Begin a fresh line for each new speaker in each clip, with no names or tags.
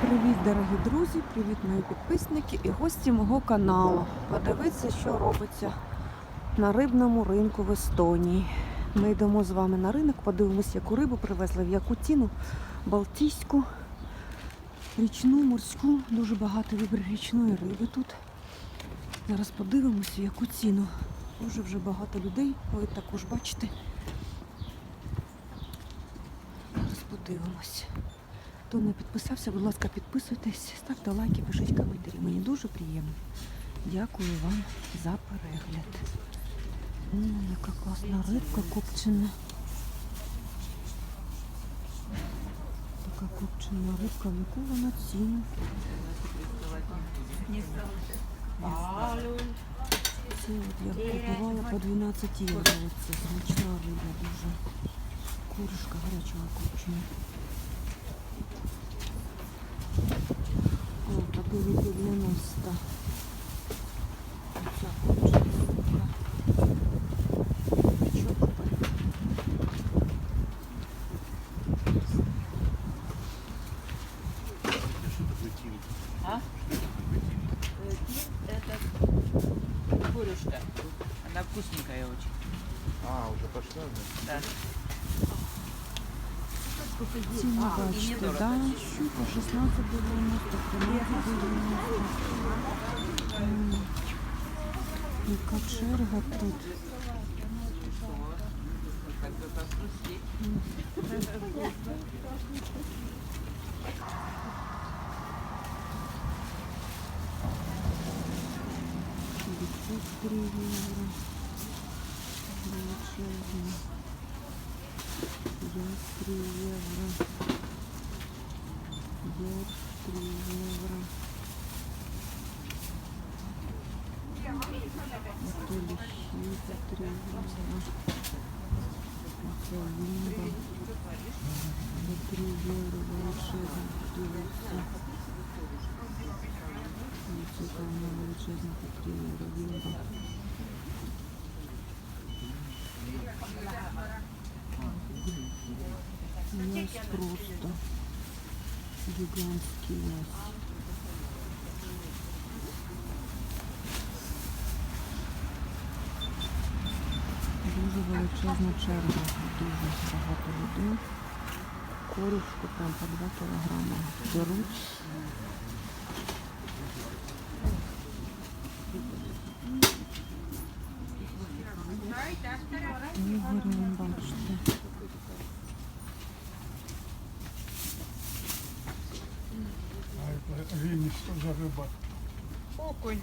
Привіт, дорогі друзі, привіт, мої підписники і гості мого каналу. Подивіться, що робиться на рибному ринку в Естонії. Ми йдемо з вами на ринок, подивимося, яку рибу привезли в Якутіну, Балтійську, річну, морську. Дуже багато вибір річної риби тут. Зараз подивимося, яку ціну. Дуже вже багато людей. Ви також бачите. Зараз подивимось. Хто не підписався, будь ласка, підписуйтесь, ставте лайки, пишіть коментарі. Мені дуже приємно. Дякую вам за перегляд. М, яка класна рибка копчена. Така копчена рибка, в яку вона ціну. Це от я купувала по 12 євро. Це смачна риба дуже. Куришка гарячого копчена. 90.
А? Э, Это курюшка. Она вкусненькая очень.
А, уже пошла? Да.
Ціни бачите, да? Щука 16,90, 13,90. М, Яка черга тут. Бычок 3 евро. Я 3 евро. Герб 3 евро. Акрилихита 3 евро. Аквалимба. За 3 евро волшебник делается. Вот это у меня волшебник 3 евро. Лимба. Яс просто гігантський яс. Дуже величезна черга, дуже багато людей. Корюшку прям по 2 кілограми беруть. Ігор, ви бачите.
За рыба?
Окунь.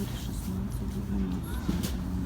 4,16,90.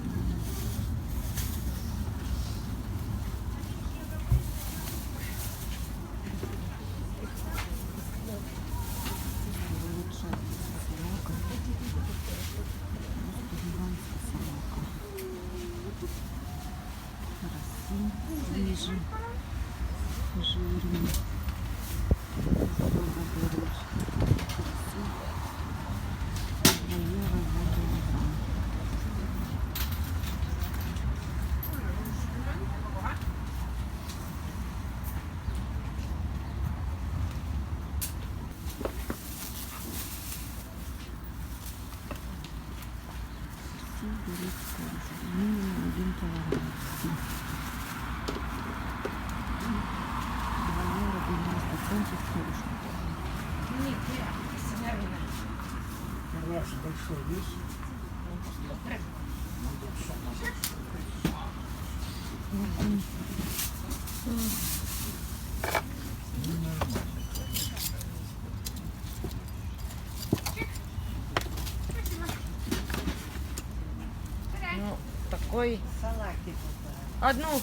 большой
вещь.
Ну,
такой. Салатик. Одну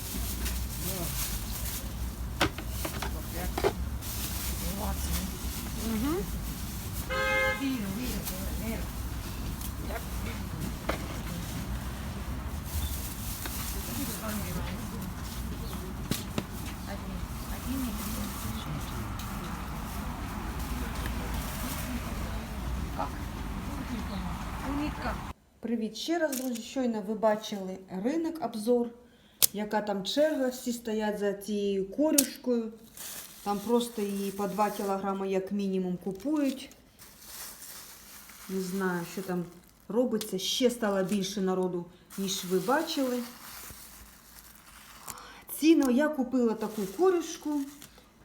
Привіт ще раз, друзі. Щойно ви бачили ринок обзор, яка там черга, всі стоять за цією корюшкою. Там просто її по 2 кілограми як мінімум купують. Не знаю, що там робиться. Ще стало більше народу, ніж ви бачили. Ціну я купила таку корюшку.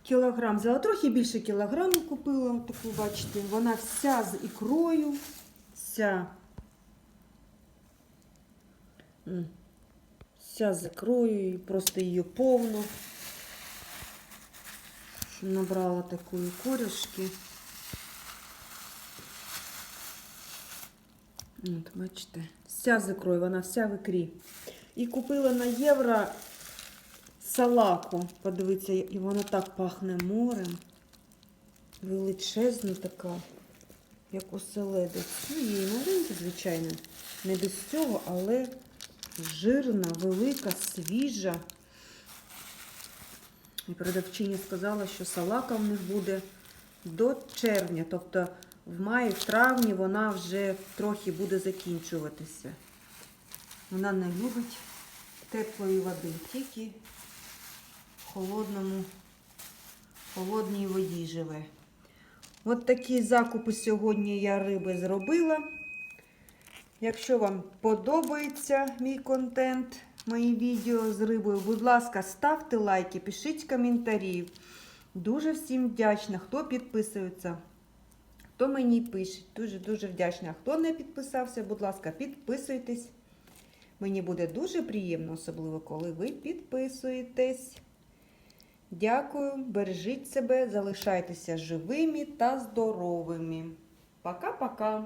Кілограм взяла трохи більше кілограму купила. Таку, бачите, вона вся з ікрою. Вся. Вся з ікрою, і просто її повно. Що Набрала такої корюшки. От, бачите, вся з ікрою, вона вся в ікрі. І купила на євро салаку. Подивіться, і вона так пахне морем. Величезна така, як оселедець. Ну, її маленька, звичайно, не без цього, але жирна, велика, свіжа. І продавчиня сказала, що салака в них буде до червня. Тобто в маї, в травні вона вже трохи буде закінчуватися. Вона не любить теплої води, тільки в холодному, холодній воді живе. От такі закупи сьогодні я риби зробила. Якщо вам подобається мій контент, мої відео з рибою, будь ласка, ставте лайки, пишіть коментарі. Дуже всім вдячна, хто підписується, хто мені пише. Дуже-дуже вдячна. Хто не підписався, будь ласка, підписуйтесь. Мені буде дуже приємно, особливо, коли ви підписуєтесь. Дякую, бережіть себе, залишайтеся живими та здоровими. Пока-пока!